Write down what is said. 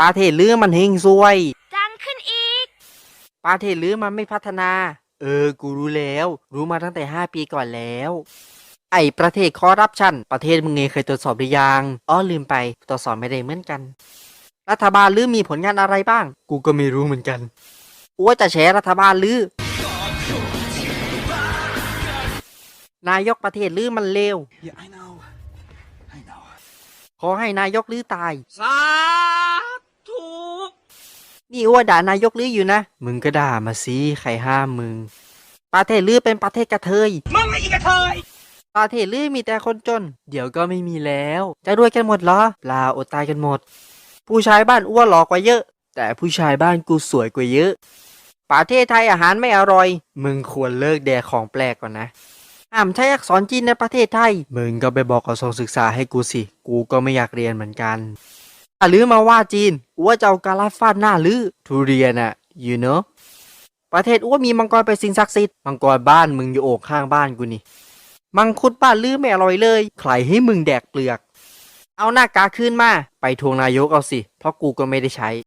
ประเทศลือมันเฮงซวย ดังขึ้นอีก ประเทศลือมันไม่พัฒนา เออ กูรู้แล้ว รู้มาตั้งแต่ 5 ปีก่อนแล้ว ไอประเทศคอร์รัปชัน ประเทศมึงเองเคยตรวจสอบหรือยังอ๋อลืมไป ตรวจสอบไม่ได้เหมือนกัน รัฐบาลลือมีผลงานอะไรบ้าง กูก็ไม่รู้เหมือนกันอ้วจะแฉรัฐบาลลือนายกประเทศลือมันเลว Yeah, ขอให้นายกลือตาย สาธุนี่อ้วด่านายกลืออยู่นะ มึงก็ด่ามาสิใครห้ามมึง ประเทศลือเป็นประเทศกระเทย มึงไอ้กระเทย ประเทศลือมีแต่คนจน เดี๋ยวก็ไม่มีแล้ว จะรวยกันหมดเหรอเปล่าอดตายกันหมด ผู้ชายบ้านอ้วนหล่อกว่าเยอะ แต่ผู้ชายบ้านกูสวยกว่าเยอะ ประเทศไทยอาหารไม่อร่อย มึงควรเลิกแดกของแปลกก่อนนะ ห้ามใช้อักษรจีนในประเทศไทย มึงก็ไปบอกกระทรวงศึกษาให้กูสิ กูก็ไม่อยากเรียนเหมือนกันถ้าลือมาว่าจีนอ้วจะเอากาลาฟาดหน้าลือทุเรียนอะ you know ประเทศอ้วมีมังกรเป็นสิ่งศักดิ์สิทธิ์ มังกรบ้านมึงอยู่โอกข้างบ้านกูนี่ มังคุดบ้านลือไม่อร่อยเลย ใครให้มึงแดกเปลือก เอาหน้ากากขึ้นมา ไปทวงนายกเอาสิ เพราะกูก็ไม่ได้ใช้